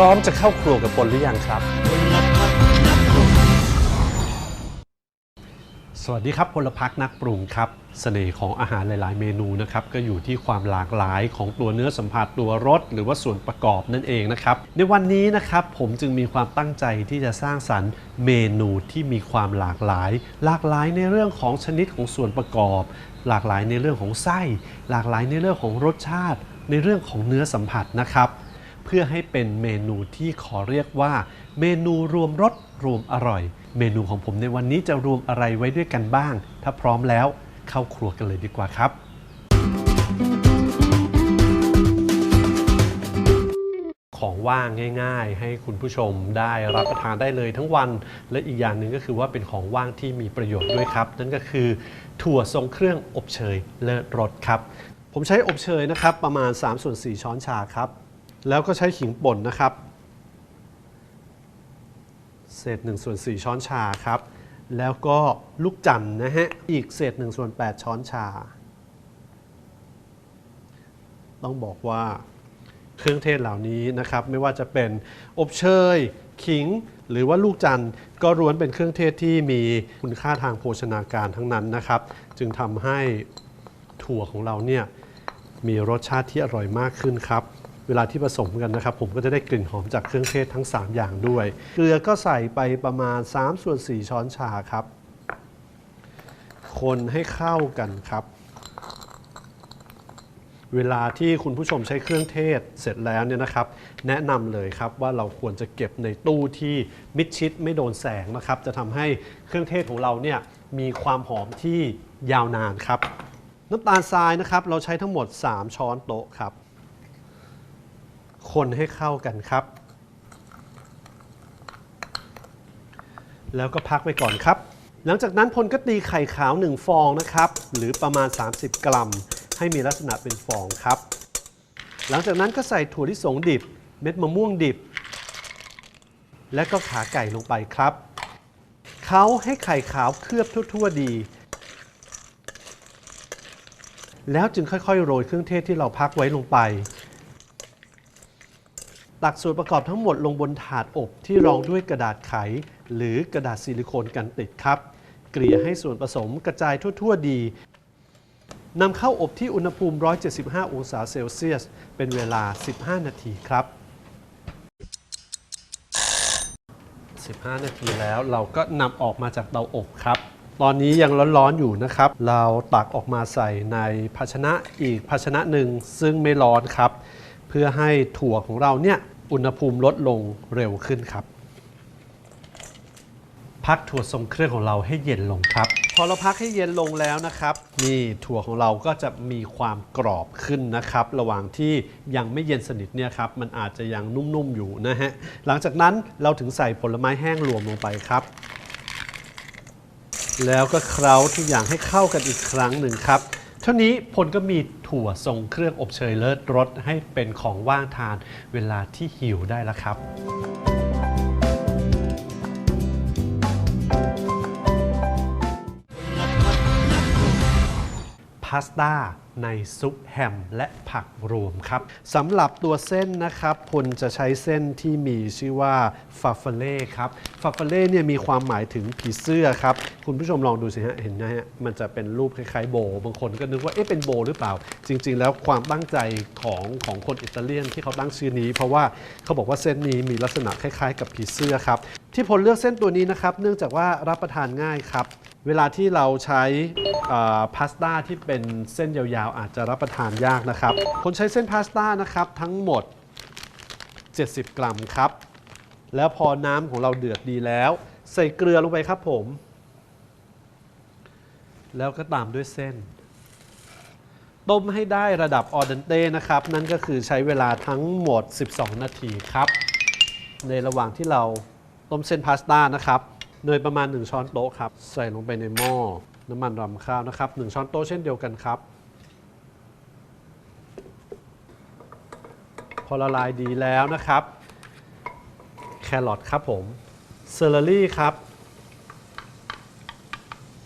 พร้อมจะเข้าครัวกับปนหรือยังครับ สวัสดีครับพลพักนักปรุงครับเสน่ห์ของอาหารหลาย ๆ เมนูนะครับก็อยู่ที่ความหลากหลายของตัวเนื้อสัมผัสตัวรสหรือว่าส่วนประกอบนั่นเองนะครับในวันนี้นะครับผมจึงมีความตั้งใจที่จะสร้างสรรค์เมนูที่มีความหลากหลาย หลากหลายในเรื่องของชนิดของส่วนประกอบ หลากหลายในเรื่องของไส้ หลากหลายในเรื่องของรสชาติ ในเรื่องของเนื้อสัมผัสนะครับ เพื่อให้เป็นเมนูที่ขอเรียกว่า เมนูรวมรสรวมอร่อย เมนูของผมในวันนี้จะรวมอะไรไว้ด้วยกันบ้าง ถ้าพร้อมแล้วเข้าครัวกันเลยดีกว่าครับ ของว่างง่าย ๆ ให้คุณผู้ชมได้รับประทานได้เลยทั้งวัน และอีกอย่างหนึ่งก็คือว่าเป็นของว่างที่มีประโยชน์ด้วยครับ นั่นก็คือ ถั่วทรงเครื่องอบเชยเลิศรสครับ ผมใช้อบเชยนะครับประมาณ3ส่วน4ช้อนชาครับ แล้วก็ใช้ขิงป่นนะครับ เศษ1ส่วน4ช้อนชาครับ แล้วก็ลูกจันนะฮะ อีกเศษ1ส่วน8ช้อนชา ต้องบอกว่าเครื่องเทศเหล่านี้นะครับ ไม่ว่าจะเป็นอบเชย ขิง หรือว่าลูกจันทร์ก็ล้วนเป็นเครื่องเทศที่มีคุณค่าทางโภชนาการทั้งนั้นนะครับ จึงทำให้ถั่วของเราเนี่ยมีรสชาติที่อร่อยมากขึ้นครับ เวลาที่ผสมกันนะครับ ผมก็จะได้กลิ่นหอมจากเครื่องเทศทั้ง 3 อย่างด้วย เกลือก็ใส่ไปประมาณ3ส่วน4ช้อนชาครับ คนให้เข้ากันครับ เวลาที่คุณผู้ชมใช้เครื่องเทศเสร็จแล้วเนี่ยนะครับ แนะนำเลยครับว่าเราควรจะเก็บในตู้ที่มิดชิดไม่โดนแสงนะครับ จะทำให้เครื่องเทศของเราเนี่ยมีความหอมที่ยาวนานครับ น้ำตาลทรายนะครับ เราใช้ทั้งหมด 3 ช้อนโต๊ะครับ คนให้เข้ากันครับ แล้วก็พักไว้ก่อนครับ หลังจากนั้นพลก็ตีไข่ขาว 1 ฟองนะครับ หรือประมาณ 30 กรัม ให้มีลักษณะเป็นฟองครับ หลังจากนั้นก็ใส่ถั่วลิสงดิบ เม็ดมะม่วงดิบ และก็ขาไก่ลงไปครับเขาให้ไข่ขาวเคลือบทั่ว ๆ ดี แล้วจึงค่อยๆ โรยเครื่องเทศที่เราพักไว้ลงไป ตักส่วนประกอบทั้งหมดลงบนถาดอบที่รองด้วยกระดาษไข หรือกระดาษซิลิโคนกันติดครับ เกลี่ยให้ส่วนผสมกระจายทั่ว ๆ ดีนำเข้าอบที่อุณหภูมิ 175 องศาเซลเซียส เป็นเวลา 15 นาทีครับ 15 นาทีแล้วเราก็นำออกมาจากเตาอบครับ ตอนนี้ยังร้อนๆอยู่นะครับ เราตักออกมาใส่ในภาชนะอีกภาชนะหนึ่งซึ่งไม่ร้อนครับ เพื่อให้ถั่วของเราเนี่ย อุณหภูมิลดลงเร็วขึ้นครับ พักถั่วทรงเครื่องของเราให้เย็นลงครับ พอเราพักให้เย็นลงแล้วนะครับ นี่ถั่วของเราก็จะมีความกรอบขึ้นนะครับ ระหว่างที่ยังไม่เย็นสนิทเนี่ยครับ มันอาจจะยังนุ่มๆอยู่นะฮะ หลังจากนั้นเราถึงใส่ผลไม้แห้งรวมลงไปครับ แล้วก็เคล้าทุกอย่างให้เข้ากันอีกครั้งหนึ่งครับ เท่านี้พลก็มีถั่วทรงเครื่องอบเชยเลิศรสให้เป็นของว่างทานเวลาที่หิวได้แล้วครับาสต้าในซุปแฮมและผักรวมครับสำหรับตัวเส้นนะครับพลจะใช้เส้นที่มีชื่อว่าฟาฟเล่ครับฟาฟเล่เนี่ยมีความหมายถึงผีเสื้อครับคุณผู้ชมลองดูสิฮะเห็นไหมฮะมันจะเป็นรูปคล้ายๆโบบางคนก็นึกว่าเอ๊ะเป็นโบหรือเปล่า จริง ๆ แล้วความตั้งใจของของคนอิตาเลียนที่เขาตั้งชื่อนี้ เพราะว่าเขาบอกว่าเส้นนี้มีลักษณะคล้ายๆ กับผีเสื้อครับที่พลเลือกเส้นตัวนี้นะครับเนื่องจากว่ารับประทานง่ายครับ เวลาที่เราใช้พาสต้าที่เป็นเส้นยาวๆ อาจจะรับประทานยากนะครับคนใช้เส้นพาสต้านะครับทั้งหมด 70 กรัมครับ แล้วพอน้ำของเราเดือดดีแล้ว ใส่เกลือลงไปครับผม แล้วก็ตามด้วยเส้น ต้มให้ได้ระดับออเดนเต้นะครับ นั่นก็คือใช้เวลาทั้งหมด 12 นาทีครับ ในระหว่างที่เราต้มเส้นพาสต้านะครับ เนยประมาณ 1 ช้อนโต๊ะครับ ใส่ลงไปในหม้อน้ำมันรำข้าวนะครับ 1 ช้อนโต๊ะเช่นเดียวกันครับ พอละลายดีแล้วนะครับ แครอทครับผมเซอร์รี่ครับ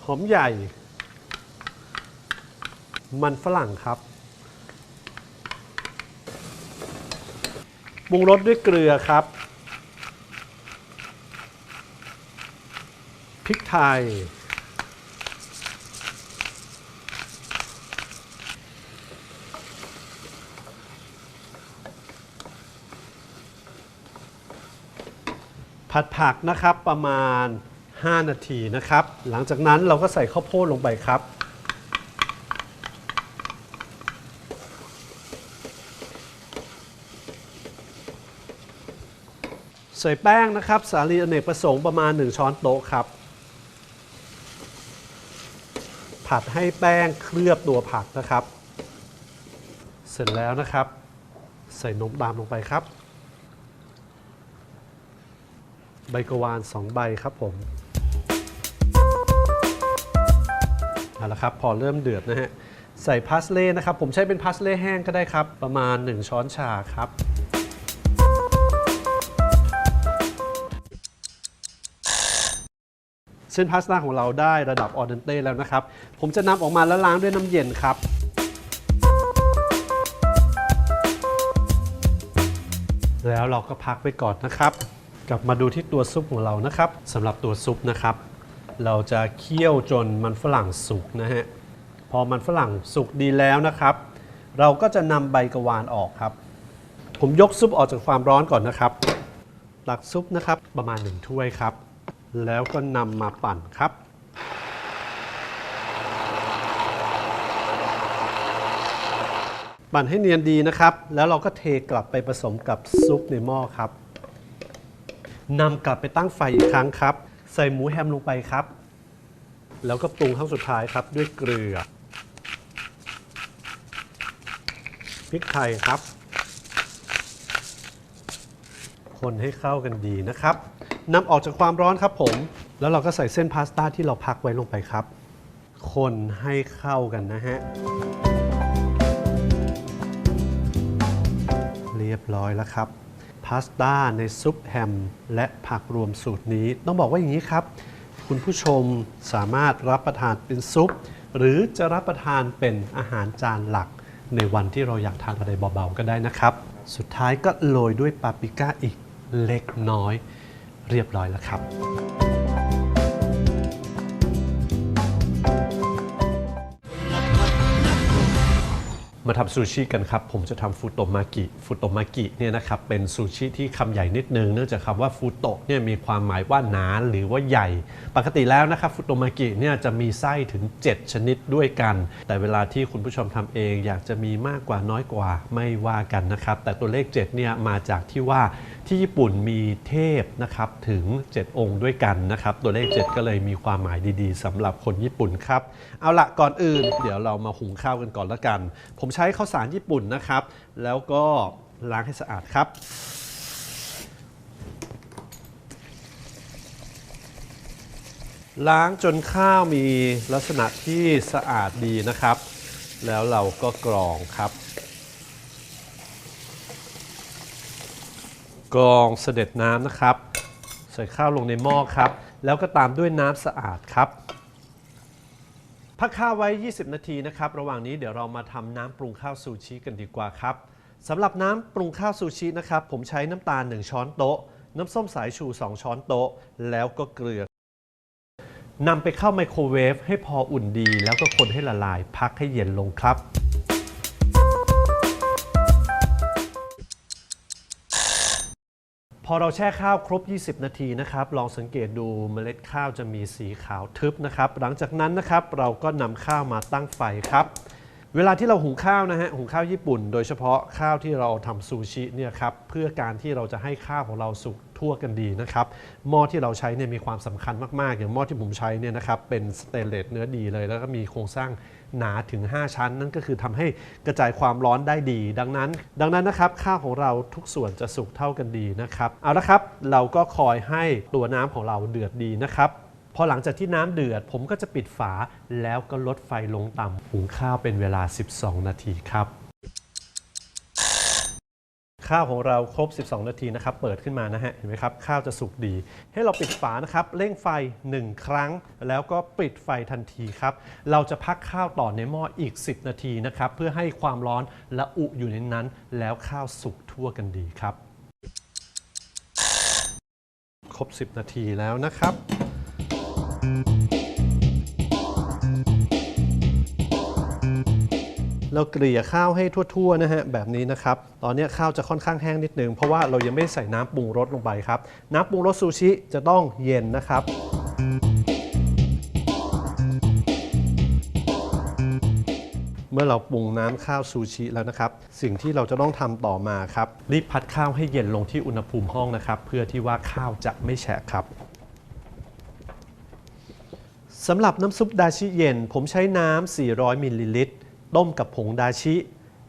หอมใหญ่ มันฝรั่งครับปรุงรสด้วยเกลือครับ พริกไทย ผัดผักนะครับประมาณ 5 นาทีนะครับ หลังจากนั้นเราก็ใส่ข้าวโพดลงไปครับใส่แป้งนะครับ สาลีอเนกประสงค์ประมาณ 1 ช้อนโต๊ะครับ ผัดให้แป้งเคลือบตัวผักนะครับ เสร็จแล้วนะครับ ใส่นมดำลงไปครับ ใบกะวาน2ใบครับผมเอาละครับพอเริ่มเดือดนะฮะใส่พาสเล่นะครับ ผมใช้เป็นพาสเล่แห้งก็ได้ครับ ประมาณ 1 ช้อนชาครับ เส้นพาสต้าของเราได้ระดับออเดนเต้แล้วนะครับ ผมจะนำออกมาแล้วล้างด้วยน้ำเย็นครับ แล้วเราก็พักไว้ก่อนนะครับ กลับมาดูที่ตัวซุปของเรานะครับสำหรับตัวซุปนะครับ เราจะเคี่ยวจนมันฝรั่งสุกนะฮะพอมันฝรั่งสุกดีแล้วนะครับ เราก็จะนำใบกระวานออกครับ ผมยกซุปออกจากความร้อนก่อนนะครับตักซุปนะครับประมาณ 1 ถ้วยครับ แล้วก็นำมาปั่นครับ ปั่นให้เนียนดีนะครับ แล้วเราก็เทกลับไปผสมกับซุปในหม้อครับนำกลับไปตั้งไฟอีกครั้งครับ ใส่หมูแฮมลงไปครับ แล้วก็ปรุงครั้งสุดท้ายครับด้วยเกลือพริกไทยครับ คนให้เข้ากันดีนะครับ นำออกจากความร้อนครับผม แล้วเราก็ใส่เส้นพาสต้าที่เราพักไว้ลงไปครับ คนให้เข้ากันนะฮะ เรียบร้อยแล้วครับพาสต้าในซุปแฮมและผักรวมสูตรนี้ ต้องบอกว่าอย่างนี้ครับ คุณผู้ชมสามารถรับประทานเป็นซุป หรือจะรับประทานเป็นอาหารจานหลัก ในวันที่เราอยากทานอะไรเบาๆก็ได้นะครับ สุดท้ายก็โรยด้วยปาปริก้าอีกเล็กน้อย เรียบร้อยแล้วครับ มาทำซูชิกันครับ ผมจะทำฟูโตมากิฟูโตมากิเนี่ยนะครับเป็นซูชิที่คำใหญ่นิดนึงเนื่องจากคำว่าฟูโตเนี่ยมีความหมายว่าหนาหรือว่าใหญ่ ปกติแล้วนะครับฟูโตมากิเนี่ยจะมีไส้ถึง 7 ชนิดด้วยกัน แต่เวลาที่คุณผู้ชมทำเอง อยากจะมีมากกว่าน้อยกว่าไม่ว่ากันนะครับ แต่ตัวเลข7เนี่ยมาจากที่ว่าที่ญี่ปุ่นมีเทพนะครับถึง 7 องค์ด้วยกันนะครับ ตัวเลข 7 ก็เลยมีความหมายดีๆสำหรับคนญี่ปุ่นครับเอาละก่อนอื่น เดี๋ยวเรามาหุงข้าวกันก่อนละกัน ผมช้ข้าวสารญี่ปุ่นนะครับ แล้วก็ล้างให้สะอาดครับ ล้างจนข้าวมีลักษณะที่สะอาดดีนะครับ แล้วเราก็กรองครับ กรองเสด็จน้ำนะครับ ใส่ข้าวลงในหม้อครับ แล้วก็ตามด้วยน้ำสะอาดครับ พักข้าวไว้ 20 นาทีนะครับ ระหว่างนี้เดี๋ยวเรามาทำน้ำปรุงข้าวซูชิกันดีกว่าครับสำหรับน้ำปรุงข้าวซูชินะครับ ผมใช้น้ำตาล 1 ช้อนโต๊ะ น้ำส้มสายชู 2 ช้อนโต๊ะ แล้วก็เกลือนำไปเข้าไมโครเวฟให้พออุ่นดี แล้วก็คนให้ละลาย พักให้เย็นลงครับ พอเราแช่ข้าวครบ 20 นาทีนะครับ ลองสังเกตดูเมล็ดข้าวจะมีสีขาวทึบนะครับ หลังจากนั้นนะครับเราก็นำข้าวมาตั้งไฟครับ เวลาที่เราหุงข้าวนะฮะหุงข้าวญี่ปุ่น โดยเฉพาะข้าวที่เราทำซูชิเนี่ยครับเพื่อการที่เราจะให้ข้าวของเราสุกทั่วกันดีนะครับหม้อที่เราใช้เนี่ยมีความสำคัญมากๆ อย่างหม้อที่ผมใช้เนี่ยนะครับเป็นสเตนเลสเนื้อดีเลย แล้วก็มีโครงสร้างหนาถึง 5 ชั้น นั่นก็คือทำให้กระจายความร้อนได้ดี ดังนั้น ดังนั้นนะครับข้าวของเราทุกส่วนจะสุกเท่ากันดีนะครับเอาละครับเราก็คอยให้ตัวน้ำของเราเดือดดีนะครับ พอหลังจากที่น้ำเดือด ผมก็จะปิดฝาแล้วก็ลดไฟลงต่ำหุงข้าวเป็นเวลา 12 นาทีครับ ข้าวของเราครบ 12 นาทีนะครับ เปิดขึ้นมานะฮะ เห็นไหมครับ ข้าวจะสุกดี ให้เราปิดฝานะครับ เร่งไฟ 1 ครั้ง แล้วก็ปิดไฟทันทีครับ เราจะพักข้าวต่อในหม้ออีก 10 นาทีนะครับ เพื่อให้ความร้อนละอุอยู่ในนั้น แล้วข้าวสุกทั่วกันดีครับ ครบ 10 นาทีแล้วนะครับ เราเกลี่ยข้าวให้ทั่วๆนะฮะแบบนี้นะครับ ตอนนี้ข้าวจะค่อนข้างแห้งนิดนึง เพราะว่าเรายังไม่ใส่น้ำปรุงรสลงไปครับ น้ำปรุงรสซูชิจะต้องเย็นนะครับเมื่อเราปรุงน้ำข้าวซูชิแล้วนะครับ สิ่งที่เราจะต้องทำต่อมาครับ รีบพัดข้าวให้เย็นลงที่อุณหภูมิห้องนะครับ เพื่อที่ว่าข้าวจะไม่แฉะครับสำหรับน้ำซุปดาชิเย็น ผมใช้น้ำ 400 มิลลิลิตร ต้มกับผงดาชิ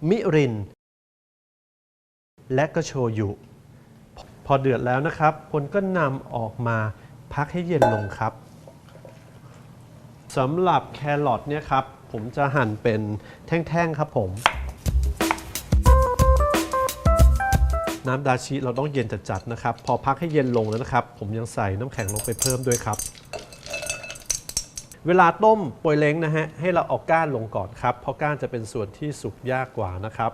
มิริน และก็โชยุ พอเดือดแล้วนะครับพลก็นำออกมาพักให้เย็นลงครับสำหรับแครอทเนี่ยครับ ผมจะหั่นเป็นแท่งๆครับผม น้ำดาชิเราต้องเย็นจัดๆนะครับ พอพักให้เย็นลงแล้วนะครับ ผมยังใส่น้ำแข็งลงไปเพิ่มด้วยครับ เวลาต้มปวยเล้งนะฮะให้เราเอาก้านลงก่อนครับ เพราะก้านจะเป็นส่วนที่สุกยากกว่านะครับ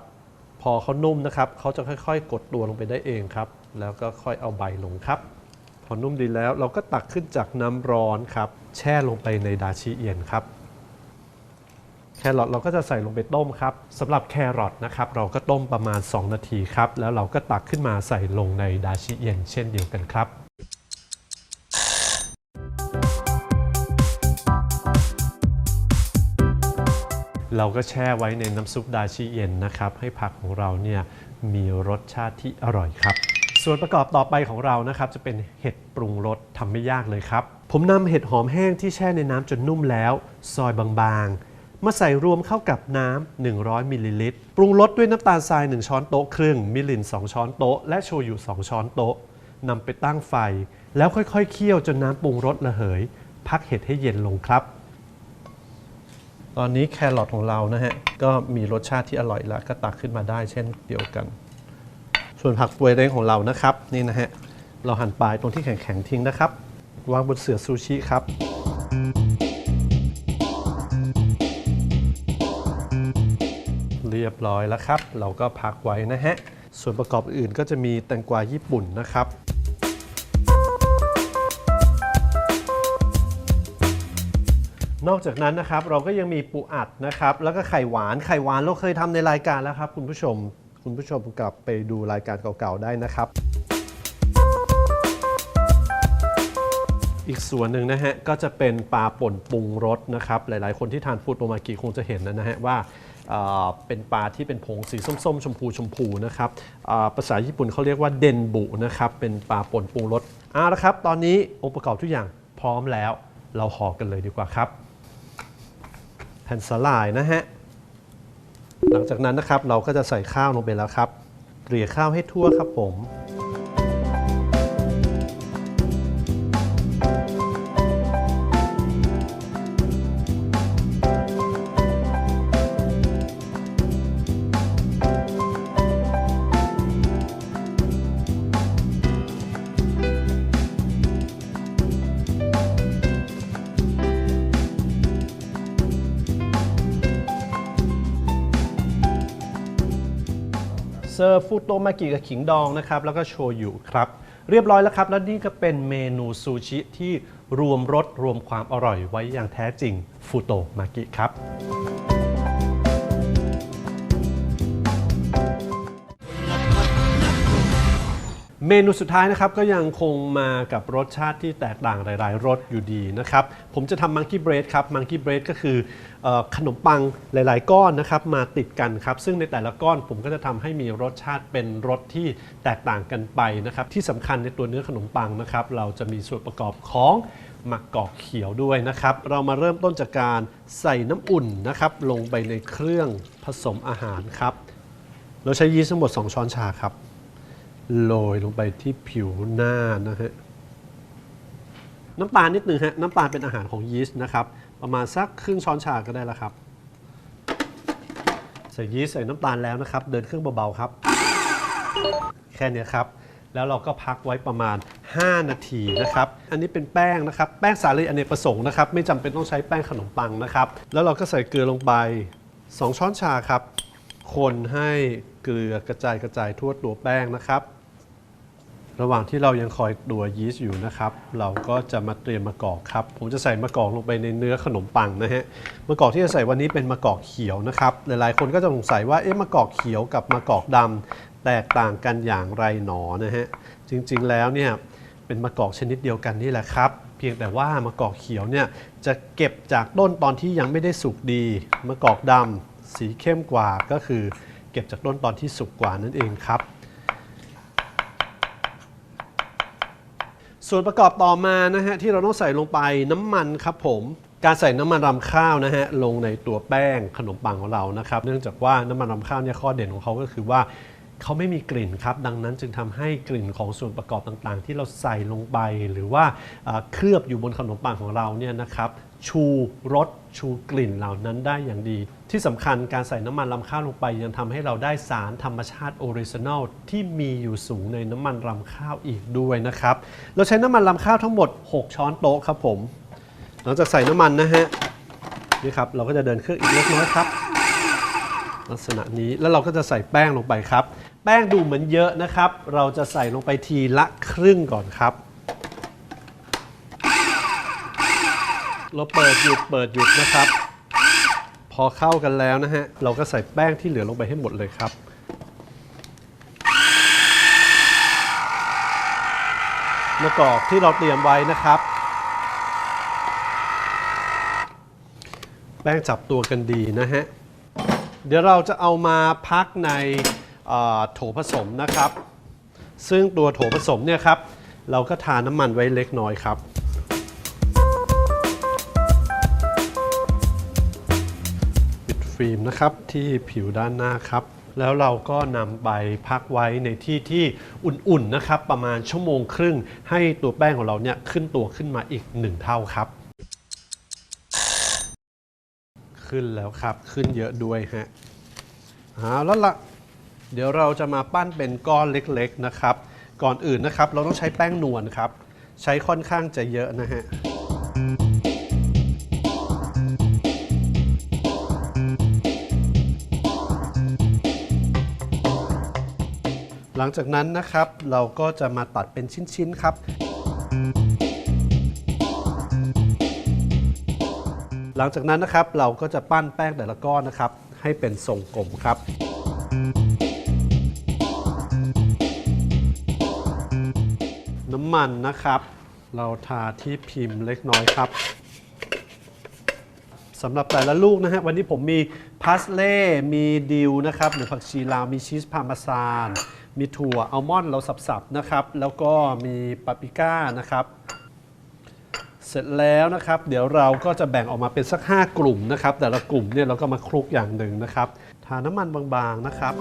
พอเขานุ่มนะครับเขาจะค่อยๆ กดตัวลงไปได้เองครับ แล้วก็ค่อยเอาใบลงครับ พอนุ่มดีแล้วเราก็ตักขึ้นจากน้ำร้อนครับ แช่ลงไปในดาชิเย็นครับแครอทเราก็จะใส่ลงไปต้มครับสำหรับแครอทนะครับเราก็ต้มประมาณ 2 นาทีครับ แล้วเราก็ตักขึ้นมาใส่ลงในดาชิเย็นเช่นเดียวกันครับ เราก็แช่ไว้ในน้ำซุปดาชิเย็นนะครับ ให้ผักของเราเนี่ยมีรสชาติที่อร่อยครับ ส่วนประกอบต่อไปของเรานะครับ จะเป็นเห็ดปรุงรสทำไม่ยากเลยครับ ผมนำเห็ดหอมแห้งที่แช่ในน้ำจนนุ่มแล้ว ซอยบางๆ มาใส่รวมเข้ากับน้ำ 100 มิลลิลิตร ปรุงรสด้วยน้ำตาลทราย 1 ช้อนโต๊ะครึ่ง มิลิน 2 ช้อนโต๊ะ และโชยุ 2 ช้อนโต๊ะนำไปตั้งไฟ แล้วค่อยๆเคี่ยวจนน้ำปรุงรสระเหย พักเห็ดให้เย็นลงครับ ตอนนี้แครอทของเรานะฮะก็มีรสชาติที่อร่อยแล้วก็ตักขึ้นมาได้เช่นเดียวกัน ส่วนผักปวยเร้งของเรานะครับนี่นะฮะเราหั่นปลายตรงที่แข็งๆทิ้งนะครับ วางบนเสื่อซูชิครับเรียบร้อยแล้วครับ เราก็พักไว้นะฮะ ส่วนประกอบอื่นก็จะมีแตงกวาญี่ปุ่นนะครับ นอกจากนั้นนะครับเราก็ยังมีปูอัดนะครับ แล้วก็ไข่หวานไข่หวานเราเคยทำในรายการแล้วครับ คุณผู้ชมคุณผู้ชมกลับไปดูรายการเก่าๆได้นะครับ อีกส่วนหนึ่งนะฮะก็จะเป็นปลาป่นปรุงรสนะครับ หลายๆ คนที่ทานฟูดโอมากิคงจะเห็นนะฮะว่าเอ่อเป็นปลาที่เป็นผงสีส้มๆ ชมพูชมพูนะครับอ่าภาษาญี่ปุ่นเขาเรียกว่าเดนบุนะครับเป็นปลาป่นปรุงรสเอาละครับ ตอนนี้องค์ประกอบทุกอย่างพร้อมแล้ว เราห่อกันเลยดีกว่าครับ แผ่นสลายนะฮะ หลังจากนั้นนะครับเราก็จะใส่ข้าวลงไปแล้วครับ เกลี่ยข้าวให้ทั่วครับผม เซิร์ฟฟูโตมากิกับขิงดองนะครับ แล้วก็โชยุครับ เรียบร้อยแล้วครับ แล้วนี่ก็เป็นเมนูซูชิที่รวมรสรวมความอร่อยไว้อย่างแท้จริงฟูโตมากิครับ เมนูสุดท้ายนะครับก็ยังคงมากับรสชาติที่แตกต่างหลาย ๆ รสอยู่ดีนะครับ ผมจะทำมังคีเบรดครับมังคีเบรดก็คือเออขนมปังหลาย ๆ ก้อนนะครับมาติดกันครับ ซึ่งในแต่ละก้อนผมก็จะทำให้มีรสชาติเป็นรสที่แตกต่างกันไปนะครับ ที่สำคัญในตัวเนื้อขนมปังนะครับ เราจะมีส่วนประกอบของมะกอกเขียวด้วยนะครับ เรามาเริ่มต้นจากการใส่น้ำอุ่นนะครับ ลงไปในเครื่องผสมอาหารครับ เราใช้ยีสต์ทั้งหมด 2 ช้อนชาครับ โรยลงไปที่ผิวหน้านะฮะน้ำตาลนิดหนึ่งฮะน้ำตาลเป็นอาหารของยีสต์นะครับ ประมาณสักครึ่งช้อนชาก็ได้แล้วครับ ใส่ยีสต์ใส่น้ำตาลแล้วนะครับ เดินเครื่องเบาๆครับ แค่นี้ครับ แล้วเราก็พักไว้ประมาณ 5 นาทีนะครับ อันนี้เป็นแป้งนะครับ แป้งสาลีอเนกประสงค์นะครับ ไม่จำเป็นต้องใช้แป้งขนมปังนะครับ แล้วเราก็ใส่เกลือลงไป 2 ช้อนชาครับ คนให้เกลือกระจายกระจายทั่วตัวแป้งนะครับ ระหว่างที่เรายังคอยตัวยีสต์อยู่นะครับ เราก็จะมาเตรียมมะกอกครับ ผมจะใส่มะกอกลงไปในเนื้อขนมปังนะฮะมะกอกที่จะใส่วันนี้เป็นมะกอกเขียวนะครับ หลายๆ คนก็จะสงสัยว่าเอ๊ะมะกอกเขียวกับมะกอกดำแตกต่างกันอย่างไรหนอนะฮะจริงๆแล้วเนี่ยเป็นมะกอกชนิดเดียวกันนี่แหละครับ เพียงแต่ว่ามะกอกเขียวเนี่ยจะเก็บจากต้นตอนที่ยังไม่ได้สุกดีมะกอกดำสีเข้มกว่าก็คือ เก็บจากต้นตอนที่สุกกว่านั่นเองครับ ส่วนประกอบต่อมานะฮะที่เราต้องใส่ลงไปน้ำมันครับผมการใส่น้ำมันรำข้าวนะฮะลงในตัวแป้งขนมปังของเรานะครับ เนื่องจากว่าน้ำมันรำข้าวเนี่ยข้อเด่นของเขาก็คือว่า เขาไม่มีกลิ่นครับ ดังนั้นจึงทำให้กลิ่นของส่วนประกอบต่างๆ ที่เราใส่ลงไปหรือว่าเคลือบอยู่บนขนมปังของเราเนี่ยนะครับชูรสชูกลิ่นเหล่านั้นได้อย่างดี ที่สำคัญการใส่น้ำมันรำข้าวลงไปยังทำให้เราได้สารธรรมชาติออริจินัลที่มีอยู่สูงในน้ำมันรำข้าวอีกด้วยนะครับ เราใช้น้ำมันรำข้าวทั้งหมด 6 ช้อนโต๊ะครับผม หลังจากใส่น้ำมันนะฮะนี่ครับเราก็จะเดินเครื่องอีกเล็กน้อยครับ ลักษณะนี้แล้วเราก็จะใส่แป้งลงไปครับ แป้งดูเหมือนเยอะนะครับ เราจะใส่ลงไปทีละครึ่งก่อนครับ เราเปิดหยุดเปิดหยุดนะครับ พอเข้ากันแล้วนะฮะ เราก็ใส่แป้งที่เหลือลงไปให้หมดเลยครับ มะกอกที่เราเตรียมไว้นะครับ แป้งจับตัวกันดีนะฮะ เดี๋ยวเราจะเอามาพักใน โถผสมนะครับ ซึ่งตัวโถผสมเนี่ยครับ เราก็ทาน้ำมันไว้เล็กน้อยครับ ปิดฟิล์มนะครับที่ผิวด้านหน้าครับ แล้วเราก็นำไปพักไว้ในที่ที่อุ่นๆนะครับ ประมาณชั่วโมงครึ่ง ให้ตัวแป้งของเราเนี่ยขึ้นตัวขึ้นมาอีก1เท่าครับ ขึ้นแล้วครับขึ้นเยอะด้วยฮะเอาแล้วละ เดี๋ยวเราจะมาปั้นเป็นก้อนเล็กๆนะครับ ก่อนอื่นนะครับ เราต้องใช้แป้งนวลครับ ใช้ค่อนข้างจะเยอะนะฮะหลังจากนั้นนะครับเราก็จะมาตัดเป็นชิ้นๆครับ หลังจากนั้นนะครับเราก็จะปั้นแป้งแต่ละก้อนนะครับ ให้เป็นทรงกลมครับ น้ำมันนะครับ เราทาที่พิมพ์เล็กน้อยครับสำหรับแต่ละลูกนะฮะวันนี้ผมมีพาสเล่ มีดิวนะครับหรือผักชีลาว มีชีสพาร์เมซาน มีถั่วอัลมอนด์เราสับๆนะครับ แล้วก็มีปาปริก้านะครับ เสร็จแล้วนะครับ เดี๋ยวเราก็จะแบ่งออกมาเป็นสัก 5 กลุ่มนะครับ แต่ละกลุ่มเนี่ยเราก็มาคลุกอย่างหนึ่งนะครับ ทาน้ำมันบางๆนะครับ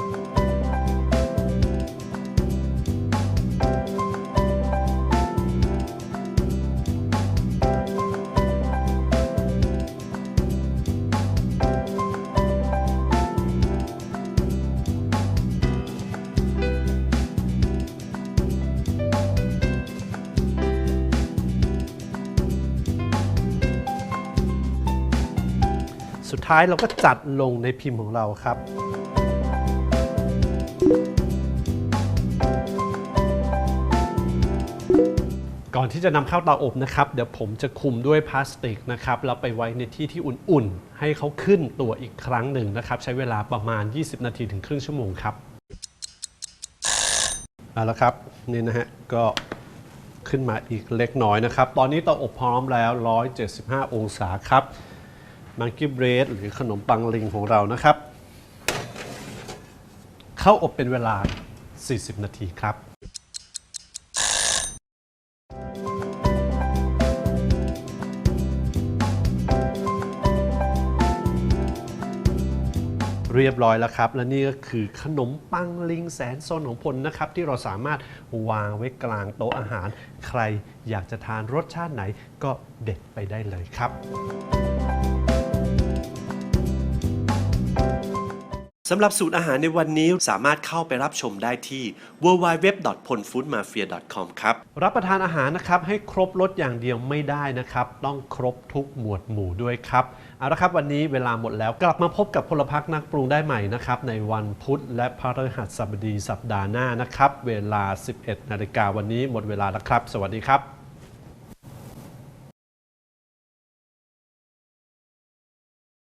ท้ายเราก็จัดลงในพิมพ์ของเราครับ ก่อนที่จะนำเข้าเตาอบนะครับ เดี๋ยวผมจะคุมด้วยพลาสติกนะครับแล้วไปไว้ในที่ที่อุ่นๆ ให้เขาขึ้นตัวอีกครั้งหนึ่งนะครับ ใช้เวลาประมาณ 20 นาทีถึงครึ่งชั่วโมงครับเอาละครับนี่นะฮะก็ขึ้นมาอีกเล็กน้อยนะครับ ตอนนี้เตาอบพร้อมแล้ว 175 องศาครับ มังกี้เบรดหรือขนมปังลิงของเรานะครับ เข้าอบเป็นเวลา 40 นาทีครับเรียบร้อยแล้วครับ และนี่ก็คือขนมปังลิงแสนซนของพลนะครับ ที่เราสามารถวางไว้กลางโต๊ะอาหาร ใครอยากจะทานรสชาติไหนก็เด็ดไปได้เลยครับ สำหรับสูตรอาหารในวันนี้สามารถเข้าไปรับชมได้ที่ www.ponfoodmafia.com ครับ รับประทานอาหารนะครับให้ครบรสอย่างเดียวไม่ได้นะครับ ต้องครบทุกหมวดหมู่ด้วยครับเอาละครับวันนี้เวลาหมดแล้วกลับมาพบกับพลพักนักปรุงได้ใหม่นะครับ ในวันพุธและพฤหัสบดีสัปดาห์หน้านะครับ เวลา 11 นาฬิกาวันนี้หมดเวลาแล้วครับ สวัสดีครับ